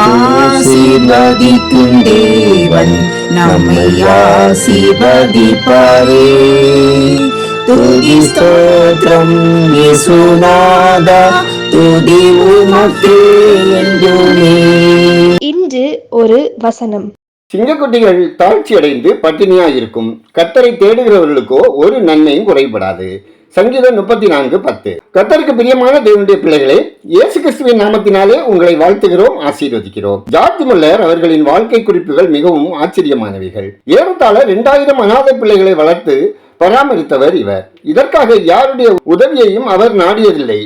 ஆசீர்வதிக்கும் தேவன் நம்மை ஆசீர்வதிப்பாரே. துதி ஸ்தோத்திரம் இயேசுநாதா துதி உமக்கே என்றுமே. இன்று ஒரு வசனம். சிங்கக்குட்டிகள் தாழ்ச்சி அடைந்து பட்டினியாய் இருக்கும் கத்தரை தேடுகிறவர்களுக்கோ ஒரு நன்மையும் குறைபடாது. சங்கீதம் முப்பத்தி நான்கு பத்து. கத்தருக்கு பிரியமான தேவனுடைய பிள்ளைகளே இயேசு கிறிஸ்துவின் நாமத்தினாலே உங்களை வாழ்த்துகிறோம் ஆசீர்வதிக்கிறோம். ஜார்ஜ் முல்லர் அவர்களின் வாழ்க்கை குறிப்புகள் மிகவும் ஆச்சரியமானவைகள். ஏறத்தாழ இரண்டாயிரம் அனாதை பிள்ளைகளை வளர்த்து பராமரித்தவர் இவர். இதற்காக யாருடைய உதவியையும் அவர் நாடியதில்லை.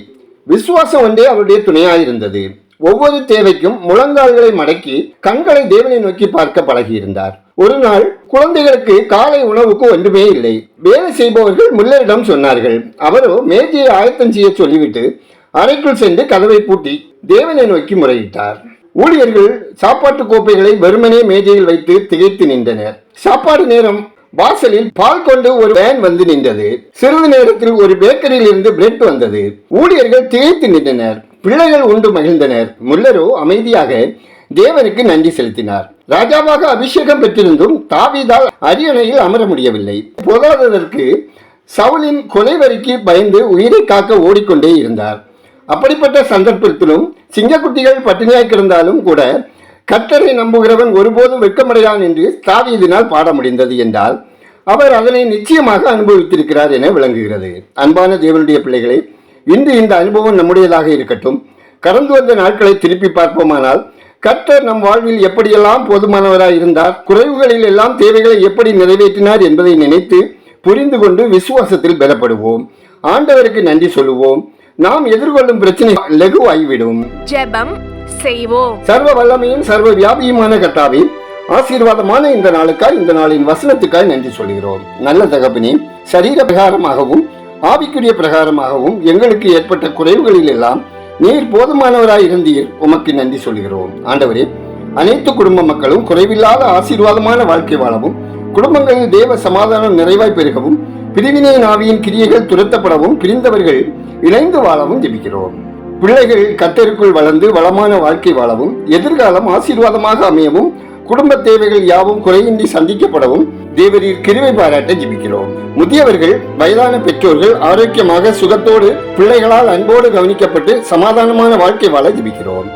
விசுவாசம் ஒன்றே அவருடைய துணையாயிருந்தது. ஒவ்வொரு தேவைக்கும் முழங்கால்களை மடக்கி கண்களை தேவனை நோக்கி பார்க்க பழகியிருந்தார். ஒரு நாள் குழந்தைகளுக்கு காலை உணவுக்கு ஒன்றுமே இல்லை. வேலை செய்பவர்கள் முல்லரிடம் சொன்னார்கள். அவரோ மேஜையை ஆயத்தம் செய்ய சொல்லிவிட்டு அறைக்குள் சென்று கதவை பூட்டி தேவனை நோக்கி முறையிட்டார். ஊழியர்கள் சாப்பாட்டு கோப்பைகளை வெறுமனே மேஜையில் வைத்து திகைத்து நின்றனர். சாப்பாடு நேரம் வாசலில் பால் கொண்டு ஒரு வேன் வந்து நின்றது. சிறிது நேரத்தில் ஒரு பேக்கரியில் இருந்து பிரெட் வந்தது. ஊழியர்கள் திகைத்து நின்றனர். பிள்ளைகள் உண்டு மகிழ்ந்தனர். முல்லரோ அமைதியாக தேவனுக்கு நன்றி செலுத்தினார். ராஜாவாக அபிஷேகம் பெற்றிருந்தும் தாவீதால் அரியணையில் அமர முடியவில்லை. போதாததற்கு சவுலின் கொலைவரிக்கு பயந்து உயிரை காக்க ஓடிக்கொண்டே இருந்தார். அப்படிப்பட்ட சந்தர்ப்பத்திலும் சிங்கக்குட்டிகள் பட்டினியாய் கிடந்தாலும் கூட கத்தரை நம்புகிறவன் ஒருபோதும் வெட்கமடையான் என்று தாவீதினால் பாட முடிந்தது என்றால் அவர் அதனை நிச்சயமாக அனுபவித்திருக்கிறார் என விளங்குகிறது. அன்பான தேவனுடைய பிள்ளைகளே இன்று இந்த அனுபவம் நம்முடையதாக இருக்கட்டும். கடந்து வந்த நாட்களை திருப்பி பார்ப்போமானால் கர்த்தர் நம் வாழ்வில் எப்படியெல்லாம் போதுமானவராய் இருந்தார் குறைவுகளில் எல்லாம் தேவைகளை எப்படி நிறைவேற்றினார் என்பதை நினைத்து புரிந்து கொண்டு விசுவாசத்தில் பெறப்படுவோம் ஆண்டவருக்கு நன்றி சொல்லுவோம். நாம் எதிர்கொள்ளும் பிரச்சனை லகுவாகிவிடும் ஜெபம் செய்வோம். சர்வ வல்லமையும் சர்வ வியாபியுமான கர்த்தாவே ஆசீர்வாதமான இந்த நாளுக்காய் இந்த நாளின் வசனத்துக்காய் நன்றி சொல்கிறோம். நல்ல தகப்பனே சரீர பிரகாரமாகவும் ஆவிக்குரிய பிரகாரமாகவும் எங்களுக்கு ஏற்பட்ட குறைவுகளில் எல்லாம் நீர் போதுமானவராய் இருந்தீர். உமக்கு நன்றி சொல்கிறோம். ஆண்டவரே அனைத்து குடும்ப மக்களும் குறைவில்லாத ஆசீர்வாதமான வாழ்க்கை வாழவும் குடும்பங்களில் தேவ சமாதானம் நிறைவாய் பெருகவும் பிரிவினை நாவியின் கிரியைகள் துரத்தப்படவும் பிரிந்தவர்கள் இணைந்து வாழவும் ஜெபிக்கிறோம். பிள்ளைகள் கத்தருக்குள் வளர்ந்து வளமான வாழ்க்கை வாழவும் எதிர்காலம் ஆசீர்வாதமாக அமையவும் குடும்ப தேவைகள் யாவும் குறையின்றி சந்திக்கப்படவும் தேவரீர் கிருவை பாராட்ட ஜிபிக்கிறோம். முதியவர்கள் வயதான பெற்றோர்கள் ஆரோக்கியமாக சுகத்தோடு பிள்ளைகளால் அன்போடு கவனிக்கப்பட்டு சமாதானமான வாழ்க்கை வாழ ஜிபிக்கிறோம்.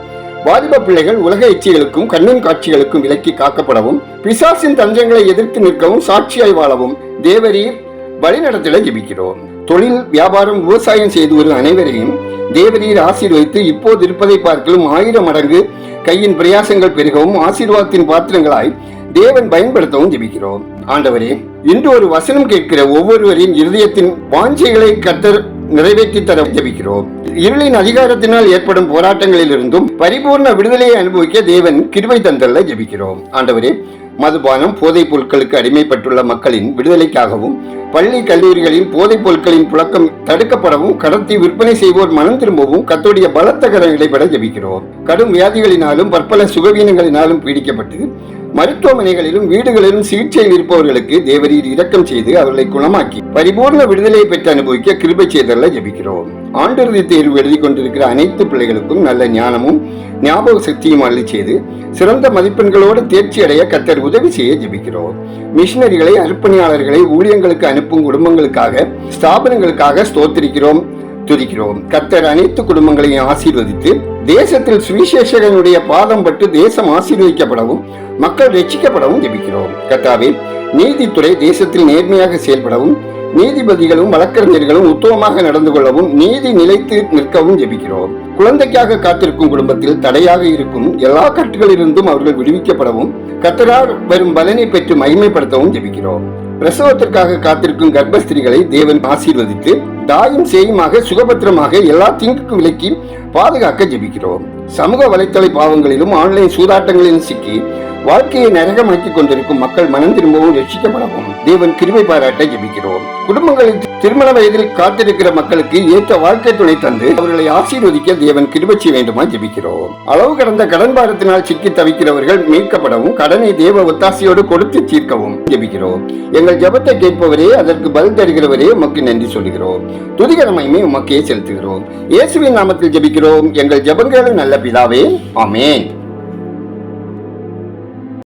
வாலிப பிள்ளைகள் உலக எச்சிகளுக்கும் கண்ணின் காட்சிகளுக்கும் விலக்கி காக்கப்படவும் பிசாசின் தஞ்சங்களை எதிர்த்து நிற்கவும் சாட்சியாய் வாழவும் தேவரீர் வழிநடத்திட ஜெபிக்கிறோம். தொழில் வியாபாரம் விவசாயம் செய்து வரும் அனைவரையும் தேவரீர் ஆசீர்வதித்து இப்போது இருப்பதை பார்க்கலும் ஆயிரம் மடங்கு கையின் பிரயாசங்கள் பெருகவும் ஆசீர்வாதத்தின் பாத்திரங்களாய் தேவன் பயன்படுத்தவும் ஜெபிக்கிறோம். ஆண்டவரே இன்று ஒரு வசனம் கேட்கிற ஒவ்வொருவரின் இருதயத்தின் வாஞ்சைகளை கத்தர் நிறைவேற்றி தர ஜெபிக்கிறோம். இருளின் அதிகாரத்தினால் ஏற்படும் போராட்டங்களில் இருந்தும் பரிபூர்ண விடுதலையை அனுபவிக்க தேவன் கிருவை தந்தல்ல ஜெபிக்கிறோம். ஆண்டவரே மதுபானம் போதைப் பொருட்களுக்கு அடிமைப்பட்டுள்ள மக்களின் விடுதலைக்காகவும் பள்ளி கல்லூரிகளில் போதைப் பொருட்களின் புழக்கம் தடுக்கப்படவும் கடத்தி விற்பனை செய்வோர் மனம் திரும்பவும் கத்தோடைய பலத்த கரம் இடைபட ஜபிக்கிறோம். கடும் வியாதிகளினாலும் பற்பல சுகவீனங்களினாலும் பீடிக்கப்பட்டு மருத்துவமனைகளிலும் வீடுகளிலும் சிகிச்சையில் இருப்பவர்களுக்கு தேவரீர் இரக்கம் செய்து அவர்களை குணமாக்கி பரிபூர்ண விடுதலையை பெற்று அனுபவிக்க கிருபை செய்தல்ல ஜபிக்கிறோம். ஆண்டிறுதி தேர்வு எழுதி கொண்டிருக்கிற அனைத்து பிள்ளைகளுக்கும் நல்ல ஞானமும் ஞாபக சக்தியும் அள்ளி செய்து சிறந்த மதிப்பெண்களோடு தேர்ச்சி அடைய கத்தர் உதவி செய்ய ஜபிக்கிறோம். மிஷினரிகளை அர்ப்பணியாளர்களை ஊழியங்களுக்கு அனுப்பும் குடும்பங்களுக்காக ஸ்தாபனங்களுக்காக ஸ்தோத்திரிக்கிறோம் துதிக்கிறோம். கத்தர் அனைத்து குடும்பங்களையும் ஆசீர்வதித்து தேசத்தில் சுவிசேஷகனுடைய பாதம் பட்டு தேசம் ஆசீர்வதிக்கப்படவும் மக்கள் ரட்சிக்கப்படவும் ஜெபிக்கிறோம். கத்தாவே நீதித்துறை தேசத்தில் நேர்மையாக செயல்படவும் நீதிபதிகளும் வழக்கறிஞர்களும் உத்தமமாக நடந்து கொள்ளவும் நீதி நிலைத்து நிற்கவும் ஜெபிக்கிறோம். குழந்தைக்காக காத்திருக்கும் குடும்பத்தில் தடையாக இருக்கும் எல்லா கட்டுகளிலிருந்தும் அவர்கள் விடுவிக்கப்படவும் கத்தரார் வரும் பலனை பெற்று மகிமைப்படுத்தவும் ஜெபிக்கிறோம். பிரசவத்திற்காக காத்திருக்கும் கர்ப்பஸ்திரிகளை தேவன் ஆசீர்வதித்து தாயும் சேயுமாக சுகபத்திரமாக எல்லா திங்குக்கும் விலக்கி பாதுகாக்க ஜெபிக்கிறோம். சமூக வலைத்தள பாவங்களிலும் ஆன்லைன் சூதாட்டங்களிலும் சிக்கி வாழ்க்கையை நரகமாக்கிக் கொண்டிருக்கும் மக்கள் மனம் திரும்பவும் ரட்சிக்கப்படவும். தேவன் கிருமை பாராட்ட ஜெபிக்கிறோம். குடும்பங்களில் திருமண வயதில் காத்திருக்கிற மக்களுக்கு ஏற்ற வாழ்க்கை துணை தந்து அவர்களை ஆசீர்வதிக்க தேவன் கிருபை செய்ய வேண்டுமா ஜெபிக்கிறோம். அளவு கடந்த கடன் பாரத்தினால் சிக்கி தவிக்கிறவர்கள் மீட்கப்படவும் கடனை தேவ ஒத்தாசையோடு கொடுத்து தீர்க்கவும் ஜெபிக்கிறோம். எங்கள் ஜெபத்தை கேட்பவரே அதற்கு பதில் தருகிறவரே உமக்கு நன்றி சொல்கிறோம் துதிகரமையுமே உமக்கே செலுத்துகிறோம். இயேசுவின் நாமத்தில் ஜெபிக்கிறோம். எங்கள் ஜெபங்களும் நல்ல பிதாவே. ஆமேன்.